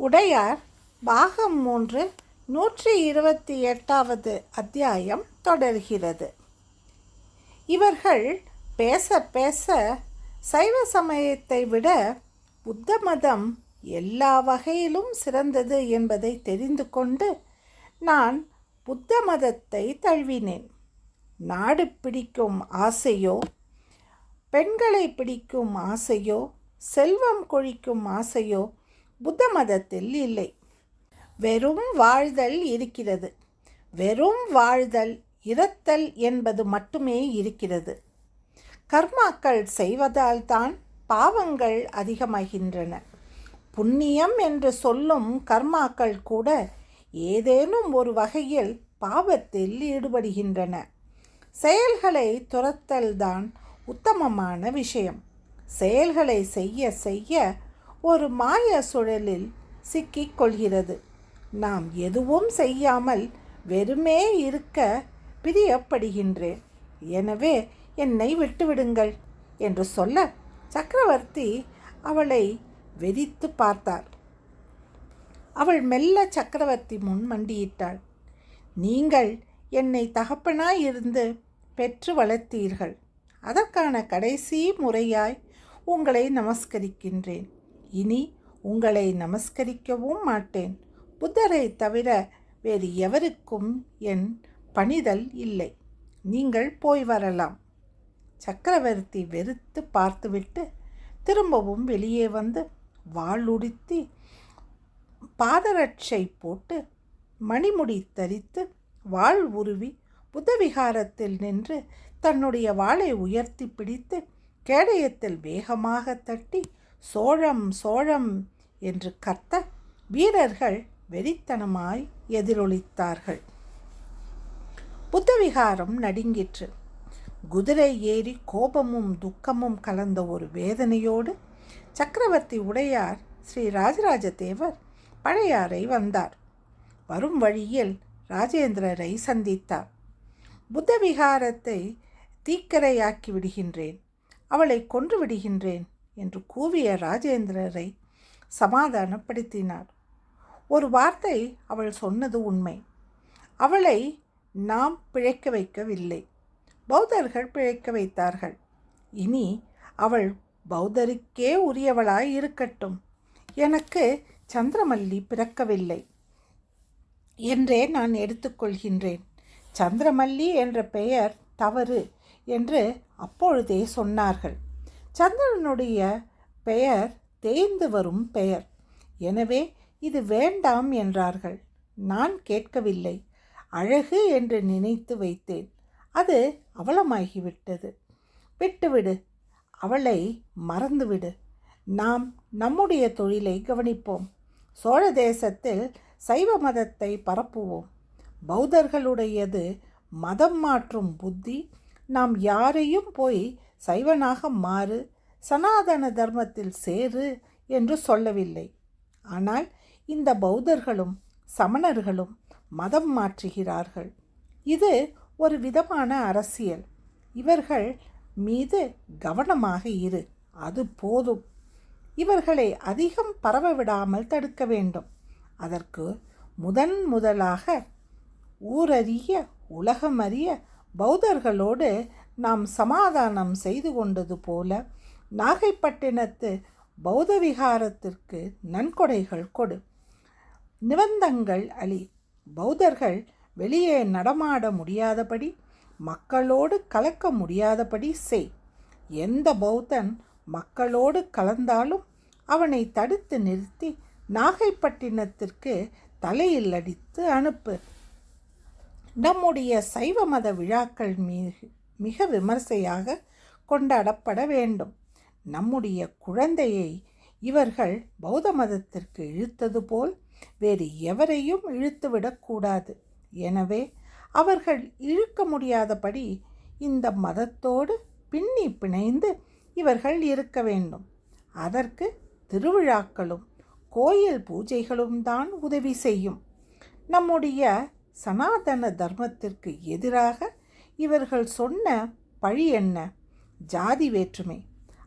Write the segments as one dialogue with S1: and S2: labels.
S1: உடையார் பாகம் மூன்று நூற்றி இருபத்தி எட்டாவது அத்தியாயம் தொடர்கிறது. இவர்கள் பேச பேச சைவ சமயத்தை விட புத்த மதம் எல்லா வகையிலும் சிறந்தது என்பதை தெரிந்து கொண்டு நான் புத்த மதத்தை தழுவினேன். நாடு பிடிக்கும் ஆசையோ பெண்களை பிடிக்கும் ஆசையோ செல்வம் கொழிக்கும் ஆசையோ புத்த மதத்தில் இல்லை. வெறும் வாழ்தல் இருக்கிறது. வெறும் வாழ்தல் இரத்தல் என்பது மட்டுமே இருக்கிறது. கர்மாக்கள் செய்வதால் தான் பாவங்கள் அதிகமாகின்றன. புண்ணியம் என்று சொல்லும் கர்மாக்கள் கூட ஏதேனும் ஒரு வகையில் பாவத்தில் ஈடுபடுகின்றன. செயல்களை துரத்தல்தான் உத்தமமான விஷயம். செயல்களை செய்ய செய்ய ஒரு மாய சுழலில் சிக்கிக் கொள்கிறது. நாம் எதுவும் செய்யாமல் வெறுமே இருக்க பிரியப்படுகின்றேன். எனவே என்னை விட்டுவிடுங்கள் என்று சொல்ல சக்கரவர்த்தி அவளை வெறித்து பார்த்தார். அவள் மெல்ல சக்கரவர்த்தி முன் மண்டியிட்டாள். நீங்கள் என்னை தகப்பனாய் இருந்து பெற்று வளர்த்தீர்கள். அதற்கான கடைசி முறையாய் உங்களை நமஸ்கரிக்கின்றேன். இனி உங்களை நமஸ்கரிக்கவும் மாட்டேன். புத்தரை தவிர வேறு எவருக்கும் என் பணிதல் இல்லை. நீங்கள் போய் வரலாம். சக்கரவர்த்தி வெறுத்து பார்த்துவிட்டு திரும்பவும் வெளியே வந்து வாளுடுத்தி பாதரட்சை போட்டு மணிமுடி தரித்து வாள் உருவி புத்தவிகாரத்தில் நின்று தன்னுடைய வாளை உயர்த்தி பிடித்து கேடயத்தில் வேகமாக தட்டி சோழம் சோழம் என்று கத்த வீரர்கள் வெறித்தனமாய் எதிரொலித்தார்கள். புத்தவிகாரம் நடுங்கிற்று. குதிரை ஏறி கோபமும் துக்கமும் கலந்த ஒரு வேதனையோடு சக்கரவர்த்தி உடையார் ஸ்ரீ ராஜராஜ தேவர் பழையாறை வந்தார். வரும் வழியில் ராஜேந்திரரை சந்தித்தார். புத்தவிகாரத்தை தீக்கரையாக்கி விடுகின்றேன். அவளை கொன்று விடுகின்றேன். என்று கூவிய ராஜேந்திரரை சமாதானப்படுத்தினார். ஒரு வார்த்தை அவள் சொன்னது உண்மை. அவளை நாம் பிழைக்க வைக்கவில்லை. பௌத்தர்கள் பிழைக்க வைத்தார்கள். இனி அவள் பௌத்தருக்கே உரியவளாய் இருக்கட்டும். எனக்கு சந்திரமல்லி பிறக்கவில்லை என்றே நான் எடுத்துக்கொள்கின்றேன் சந்திரமல்லி என்ற பெயர் தவறு என்று அப்பொழுதே சொன்னார்கள். சந்திரனுடைய பெயர் தேய்ந்து வரும் பெயர். எனவே இது வேண்டாம் என்றார்கள். நான் கேட்கவில்லை. அழகு என்று நினைத்து வைத்தேன். அது அவலமாகிவிட்டது. விட்டுவிடு. அவளை மறந்துவிடு. நாம் நம்முடைய தொழிலை கவனிப்போம். சோழ தேசத்தில் சைவ மதத்தை பரப்புவோம். பௌத்தர்களுடையது மதம் மாற்றும் புத்தி. நாம் யாரையும் போய் சைவனாக மாறு சனாதன தர்மத்தில் சேரு என்று சொல்லவில்லை. ஆனால் இந்த பௌத்தர்களும் சமணர்களும் மதம் மாற்றுகிறார்கள். இது ஒரு விதமான அரசியல். இவர்கள் மீது கவனமாக இரு அது போதும். இவர்களை அதிகம் பரவ விடாமல் தடுக்க வேண்டும். அதற்கு முதன் முதலாக ஊரறிய உலகமறிய பௌத்தர்களோடு நாம் சமாதானம் செய்து கொண்டது போல நாகைப்பட்டினத்து பௌத்த விகாரத்திற்கு நன்கொடைகள் கொடு. நிபந்தங்கள் அளி பௌத்தர்கள் வெளியே நடமாட முடியாதபடி மக்களோடு கலக்க முடியாதபடி செய். எந்த பௌத்தன் மக்களோடு கலந்தாலும் அவனை தடுத்து நிறுத்தி நாகைப்பட்டினத்திற்கு தலையில் அடித்து அனுப்பு. நம்முடைய சைவ மத விழாக்கள் மீது மிக விமர்சையாக கொண்டாடப்பட வேண்டும். நம்முடைய குழந்தையை இவர்கள் பௌத்த மதத்திற்கு இழுத்தது போல் வேறு எவரையும் இழுத்துவிடக்கூடாது எனவே அவர்கள் இழுக்க முடியாதபடி இந்த மதத்தோடு பின்னி பிணைந்து இவர்கள் இருக்க வேண்டும். அதற்கு திருவிழாக்களும் கோயில் பூஜைகளும் தான் உதவி செய்யும். நம்முடைய சனாதன தர்மத்திற்கு எதிராக இவர்கள் சொன்ன பழி என்ன? ஜாதி வேற்றுமை.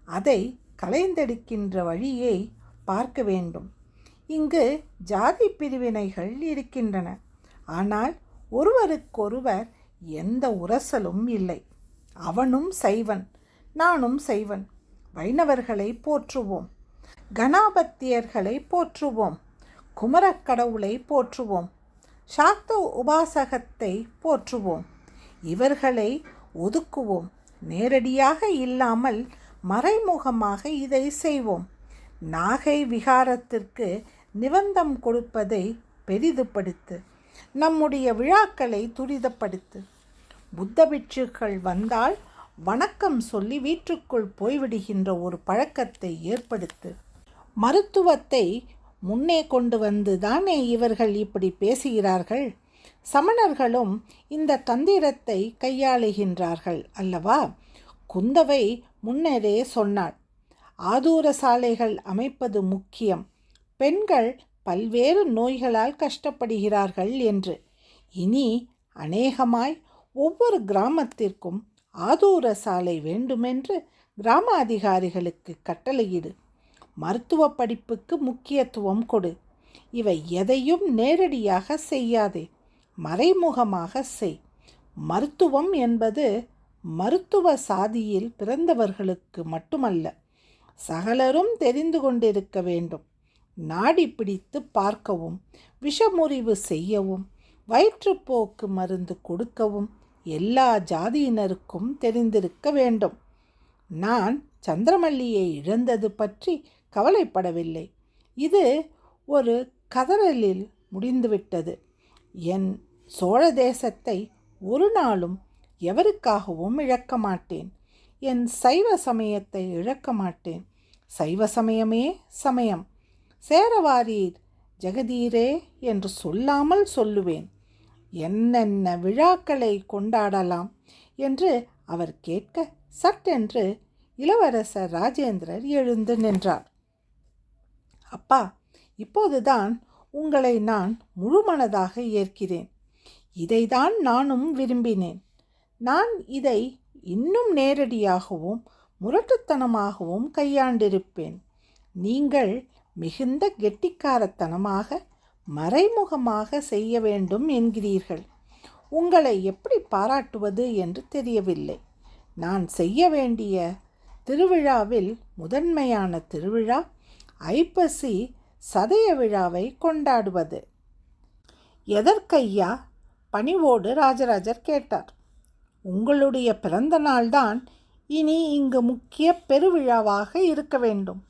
S1: அதை கலைந்தெடுக்கின்ற வழியை பார்க்க வேண்டும். இங்கு ஜாதி பிரிவினைகள் இருக்கின்றன. ஆனால் ஒருவருக்கொருவர் எந்த உரசலும் இல்லை. அவனும் சைவன் நானும் சைவன். வைணவர்களை போற்றுவோம். கணாபத்தியர்களை போற்றுவோம். குமரக்கடவுளை போற்றுவோம். சாக்த உபாசகத்தை போற்றுவோம். இவர்களை ஒதுக்குவோம். நேரடியாக இல்லாமல் மறைமுகமாக இதை செய்வோம். நாகை விகாரத்திற்கு நிபந்தம் கொடுப்பதை பெரிதுபடுத்து நம்முடைய விழாக்களை துரிதப்படுத்து. புத்த பிட்சுக்கள் வந்தால் வணக்கம் சொல்லி வீட்டுக்குள் போய்விடுகின்ற ஒரு பழக்கத்தை ஏற்படுத்து. மருத்துவத்தை முன்னே கொண்டு வந்து தானே இவர்கள் இப்படி பேசுகிறார்கள்? சமணர்களும் இந்த தந்திரத்தை கையாளுகின்றார்கள் அல்லவா? குந்தவை முன்னரே சொன்னாள் ஆதூர சாலைகள் அமைப்பது முக்கியம். பெண்கள் பல்வேறு நோய்களால் கஷ்டப்படுகிறார்கள் என்று. இனி அநேகமாய் ஒவ்வொரு கிராமத்திற்கும் ஆதூர சாலை வேண்டுமென்று கிராம அதிகாரிகளுக்கு கட்டளையிடு. மருத்துவ படிப்புக்கு முக்கியத்துவம் கொடு. இவை எதையும் நேரடியாக செய்யாதே. மறைமுகமாக செய். மருத்துவம் என்பது மருத்துவ சாதியில் பிறந்தவர்களுக்கு மட்டுமல்ல சகலரும் தெரிந்து கொண்டிருக்க வேண்டும். நாடி பிடித்து பார்க்கவும் விஷமுறிவு செய்யவும் வயிற்றுப்போக்கு மருந்து கொடுக்கவும் எல்லா ஜாதியினருக்கும் தெரிந்திருக்க வேண்டும். நான் சந்திரமல்லியை இழந்தது பற்றி கவலைப்படவில்லை. இது ஒரு கதறலில் முடிந்துவிட்டது. என் சோழ தேசத்தை ஒரு நாளும் எவருக்காகவும் இழக்க மாட்டேன். என் சைவ சமயத்தை இழக்க மாட்டேன். சைவ சமயமே சமயம். சேரவாரீர் ஜெகதீரே என்று சொல்லாமல் சொல்லுவேன். என்னென்ன விழாக்களை கொண்டாடலாம் என்று அவர் கேட்க சட்டென்று இளவரசர் ராஜேந்திரர் எழுந்து நின்றார். அப்பா இப்போதுதான் உங்களை நான் முழுமனதாக ஏற்கிறேன். இதைதான் நானும் விரும்பினேன். நான் இதை இன்னும் நேரடியாகவும் முரட்டுத்தனமாகவும் கையாண்டிருப்பேன். நீங்கள் மிகுந்த கெட்டிக்காரத்தனமாக மறைமுகமாக செய்ய வேண்டும் என்கிறீர்கள். உங்களை எப்படி பாராட்டுவது என்று தெரியவில்லை. நான் செய்ய வேண்டிய திருவிழாவில் முதன்மையான திருவிழா ஐப்பசி சதய விழாவை கொண்டாடுவது. எதற்கையா பணிவோடு ராஜராஜர் கேட்டார். உங்களுடைய பிறந்த நாள்தான் இனி இங்கு முக்கிய பெருவிழாவாக இருக்க வேண்டும்.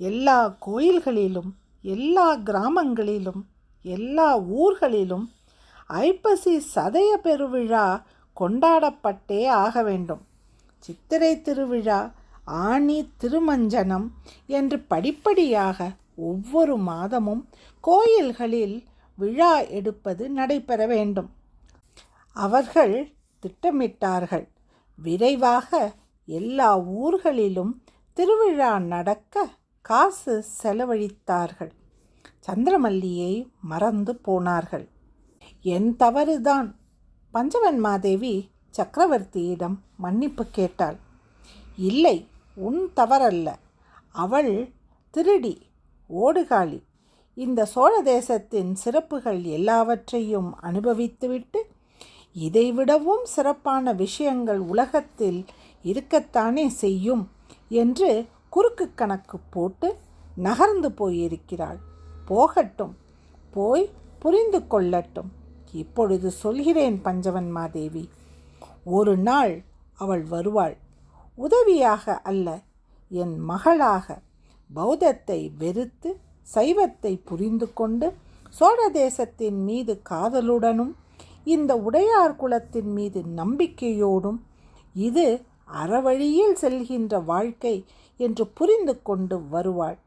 S1: எல்லா கோயில்களிலும் எல்லா கிராமங்களிலும் எல்லா ஊர்களிலும் ஐப்பசி சதய பெருவிழா கொண்டாடப்பட்டே ஆக வேண்டும். சித்திரை திருவிழா ஆணி திருமஞ்சனம் என்று படிப்படியாக ஒவ்வொரு மாதமும் கோயில்களில் விழா எடுப்பது நடைபெற வேண்டும். அவர்கள் திட்டமிட்டார்கள். விரைவாக எல்லா ஊர்களிலும் திருவிழா நடக்க காசு செலவழித்தார்கள். சந்திரமல்லியை மறந்து போனார்கள். என் தவறுதான். பஞ்சவன்மாதேவி சக்கரவர்த்தியிடம் மன்னிப்பு கேட்டாள். இல்லை உன் தவறல்ல. அவள் திருடி ஓடுகாளி இந்த சோழ தேசத்தின் சிறப்புகள் எல்லாவற்றையும் அனுபவித்துவிட்டு இதைவிடவும் சிறப்பான விஷயங்கள் உலகத்தில் இருக்கத்தானே செய்யும் என்று குறுக்கு கணக்கு போட்டு நகர்ந்து போயிருக்கிறாள். போகட்டும் போய் புரிந்து கொள்ளட்டும். இப்பொழுது சொல்கிறேன் பஞ்சவன் மாதேவி. ஒரு நாள் அவள் வருவாள். உதவியாக அல்ல என் மகளாக. பௌத்தத்தை வெறுத்து சைவத்தை புரிந்து கொண்டு சோழ தேசத்தின் மீது காதலுடனும் இந்த உடையார் குலத்தின் மீது நம்பிக்கையோடும் இது அறவழியில் செல்கின்ற வாழ்க்கை என்று புரிந்து கொண்டு வருவாள்.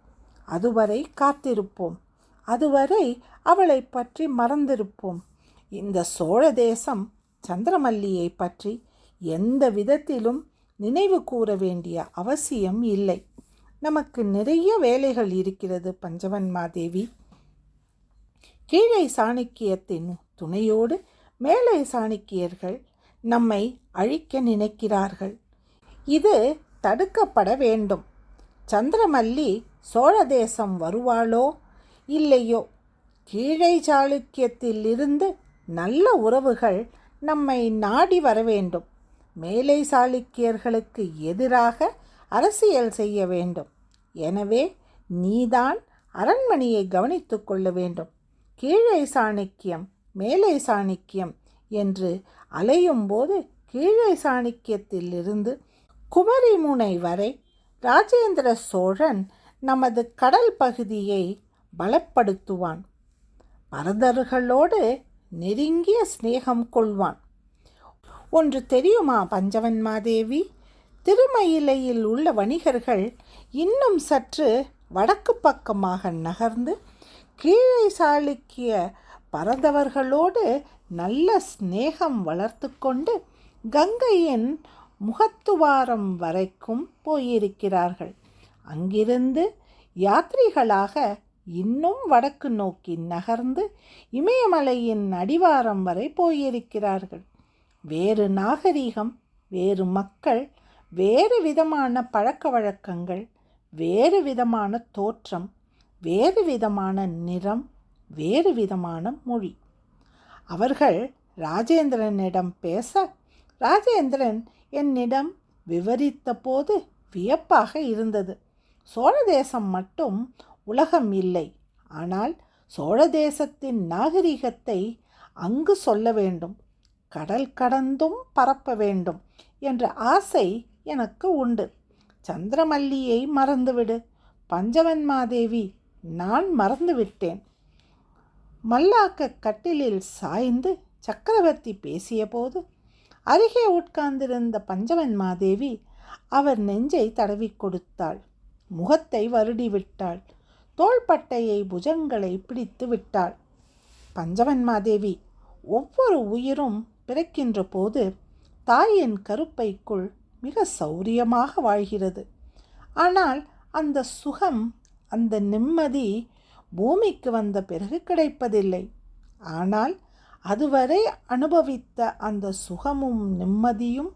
S1: அதுவரை காத்திருப்போம். அதுவரை அவளை பற்றி மறந்திருப்போம். இந்த சோழ தேசம் சந்திரமல்லியை பற்றி எந்த விதத்திலும் நினைவு கூற வேண்டிய அவசியம் இல்லை. நமக்கு நிறைய வேலைகள் இருக்கிறது பஞ்சவன்மாதேவி. கீழே சாணக்கியத்தின் துணையோடு மேலை சாணிக்கியர்கள் நம்மை அழிக்க நினைக்கிறார்கள். இது தடுக்கப்பட வேண்டும். சந்திரமல்லி சோழ தேசம் வருவாளோ இல்லையோ? கீழை சாளுக்கியத்தில் இருந்து நல்ல உறவுகள் நம்மை நாடி வர வேண்டும். மேலை சாளுக்கியர்களுக்கு எதிராக அரசியல் செய்ய வேண்டும். எனவே நீதான் அரண்மனையை கவனித்து கொள்ள வேண்டும். கீழே சாணக்கியம் மேலை சாணிக்கியம் என்று அலையும்போது கீழே சாணிக்கியத்திலிருந்து குமரிமுனை வரை ராஜேந்திர சோழன் நமது கடல் பகுதியை பலப்படுத்துவான். பரதர்களோடு நெருங்கிய சிநேகம் கொள்வான். ஒன்று தெரியுமா பஞ்சவன்மாதேவி திருமயிலையில் உள்ள வணிகர்கள் இன்னும் சற்று வடக்கு பக்கமாக நகர்ந்து கீழே சாளுக்கிய பரதவர்களோடு நல்ல சிநேகம் வளர்த்து கொண்டு கங்கையின் முகத்துவாரம் வரைக்கும் போயிருக்கிறார்கள். அங்கிருந்து யாத்ரிகளாக இன்னும் வடக்கு நோக்கி நகர்ந்து இமயமலையின் அடிவாரம் வரை போயிருக்கிறார்கள். வேறு நாகரீகம் வேறு மக்கள் வேறு விதமான பழக்க வழக்கங்கள் வேறு விதமான தோற்றம் வேறு விதமான நிறம் வேறு விதமான மொழி. அவர்கள் ராஜேந்திரனிடம் பேச ராஜேந்திரன் என்னிடம் விவரித்த போது வியப்பாக இருந்தது. சோழ தேசம் மட்டும் உலகம் இல்லை. ஆனால் சோழ தேசத்தின் நாகரிகத்தை அங்கு சொல்ல வேண்டும். கடல் கடந்தும் பரப்ப வேண்டும் என்ற ஆசை எனக்கு உண்டு. சந்திரமல்லியை மறந்துவிடு. பஞ்சவன்மாதேவி நான் மறந்துவிட்டேன். மல்லாக்க கட்டிலில் சாய்ந்து சக்கரவர்த்தி பேசியபோது அருகே உட்கார்ந்திருந்த பஞ்சவன்மாதேவி அவர் நெஞ்சை தடவி கொடுத்தாள். முகத்தை வருடி விட்டாள். தோள்பட்டையை புஜங்களை பிடித்து விட்டாள். பஞ்சவன்மாதேவி ஒவ்வொரு உயிரும் பிறக்கின்ற போது தாயின் கருப்பைக்குள் மிக சௌரியமாக வாழ்கிறது. ஆனால் அந்த சுகம் அந்த நிம்மதி பூமிக்கு வந்த பிறகு கிடைப்பதில்லை. ஆனால் அதுவரை அனுபவித்த அந்த சுகமும் நிம்மதியும்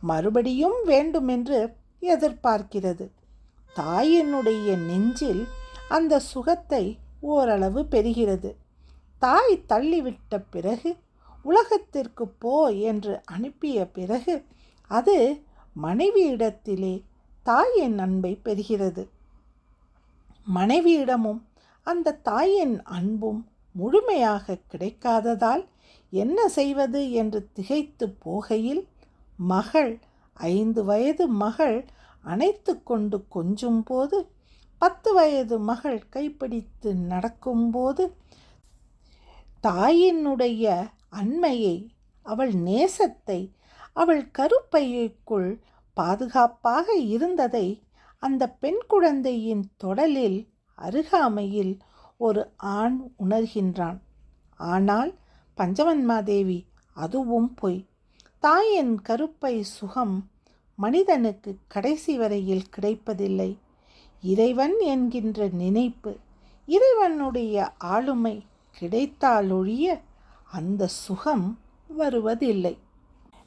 S1: மறுபடியும் வேண்டுமென்று எதிர்பார்க்கிறது. தாயினுடைய நெஞ்சில் அந்த சுகத்தை ஓரளவு பெறுகிறது. தாய் தள்ளிவிட்ட பிறகு உலகத்திற்கு போ என்று அனுப்பிய பிறகு அது மனைவியிடத்திலே தாயின் அன்பை பெறுகிறது. மனைவியிடமும் அந்த தாயின் அன்பும் முழுமையாக கிடைக்காததால் என்ன செய்வது என்று திகைத்து போகையில் மகள் ஐந்து வயது மகள் அணைத்து கொண்டு கொஞ்சும் போது பத்து வயது மகள் கைப்பிடித்து நடக்கும்போது தாயினுடைய அண்மையை அவள் நேசத்தை அவள் கருப்பையைக்குள் பாதுகாப்பாக இருந்ததை அந்த பெண் குழந்தையின் தொடலில் அருகாமையில் ஒரு ஆண் உணர்கின்றான். ஆனால் பஞ்சவன்மாதேவி அதுவும் பொய். தாயின் கருப்பை சுகம் மனிதனுக்கு கடைசி வரையில் கிடைப்பதில்லை. இறைவன் என்கின்ற நினைப்பு இறைவனுடைய ஆளுமை கிடைத்தாலொழிய அந்த சுகம் வருவதில்லை.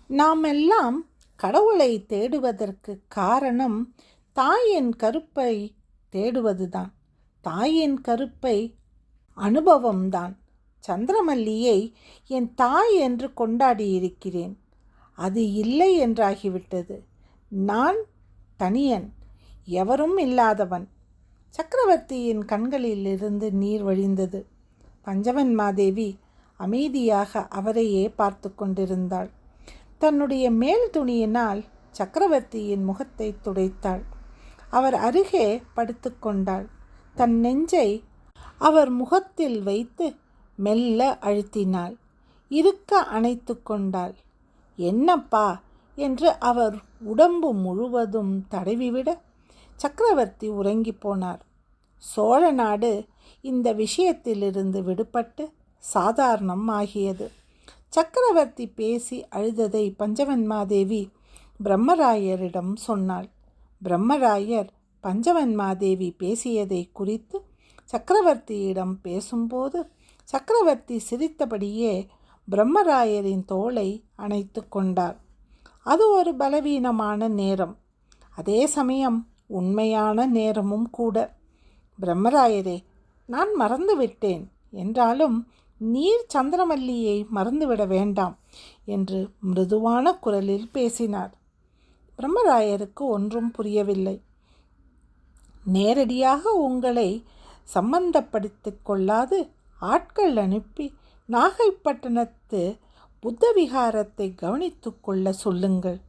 S1: நாமெல்லாம் கடவுளை தேடுவதற்கு காரணம் தாயின் கருப்பை தேடுவதுதான். தாயின் கருப்பை அனுபவம்தான். சந்திரமல்லியை என் தாய் என்று கொண்டாடியிருக்கிறேன். அது இல்லை என்றாகிவிட்டது. நான் தனியன் எவரும் இல்லாதவன். சக்கரவர்த்தியின் கண்களிலிருந்து நீர் வழிந்தது. பஞ்சவன் மாதேவி அமைதியாக அவரையே பார்த்து கொண்டிருந்தாள். தன்னுடைய மேல் துணியினால் சக்கரவர்த்தியின் முகத்தை துடைத்தாள். அவர் அருகே படுத்துக்கொண்டாள் தன் நெஞ்சை அவர் முகத்தில் வைத்து மெல்ல அழுத்தினாள். இருக்க அணைத்து கொண்டாள். என்னப்பா என்று அவர் உடம்பு முழுவதும் தடவிவிட சக்கரவர்த்தி உறங்கி போனார். சோழ நாடு இந்த விஷயத்திலிருந்து விடுபட்டு சாதாரணம் ஆகியது. சக்கரவர்த்தி பேசி அழுததை பஞ்சவன்மாதேவி பிரம்மராயரிடம் சொன்னாள். பிரம்மராயர் பஞ்சவன்மாதேவி பேசியதை குறித்து சக்கரவர்த்தியிடம் பேசும்போது சக்கரவர்த்தி சிரித்தபடியே பிரம்மராயரின் தோளை அணைத்து கொண்டார். அது ஒரு பலவீனமான நேரம். அதே சமயம் உண்மையான நேரமும் கூட. பிரம்மராயரே நான் மறந்துவிட்டேன். என்றாலும் நீர் சந்திரமல்லியை மறந்துவிட வேண்டாம் என்று மிருதுவான குரலில் பேசினார். பிரம்மராயருக்கு ஒன்றும் புரியவில்லை. நேரடியாக உங்களை சம்பந்தப்படுத்தி கொள்ளாது. ஆட்கள் அனுப்பி நாகைப்பட்டினத்து புத்த விகாரத்தை கவனித்து கொள்ள சொல்லுங்கள்.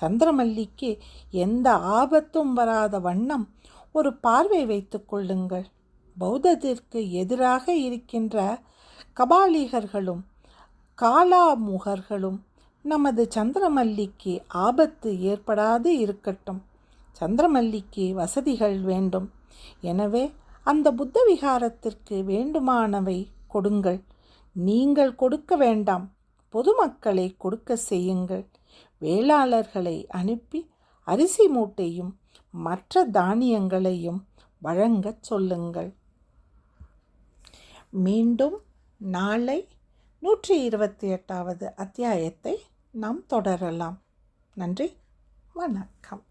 S1: சந்திரமல்லிக்கு எந்த ஆபத்தும் வராத வண்ணம் ஒரு பார்வை வைத்து கொள்ளுங்கள். பௌத்தத்திற்கு எதிராக இருக்கின்ற கபாலிகர்களும் காலாமுகர்களும் நமது சந்திரமல்லிக்கு ஆபத்து ஏற்படாது இருக்கட்டும். சந்திரமல்லிக்கு வசதிகள் வேண்டும். எனவே அந்த புத்த விகாரத்திற்கு வேண்டுமானவை கொடுங்கள். நீங்கள் கொடுக்க வேண்டாம். பொதுமக்களை கொடுக்க செய்யுங்கள். வேளாளர்களை அனுப்பி அரிசி மூட்டையும் மற்ற தானியங்களையும் வழங்கச் சொல்லுங்கள். மீண்டும் நாளை நூற்றி இருபத்தி எட்டாவது அத்தியாயத்தை நாம் தொடரலாம். நன்றி. வணக்கம்.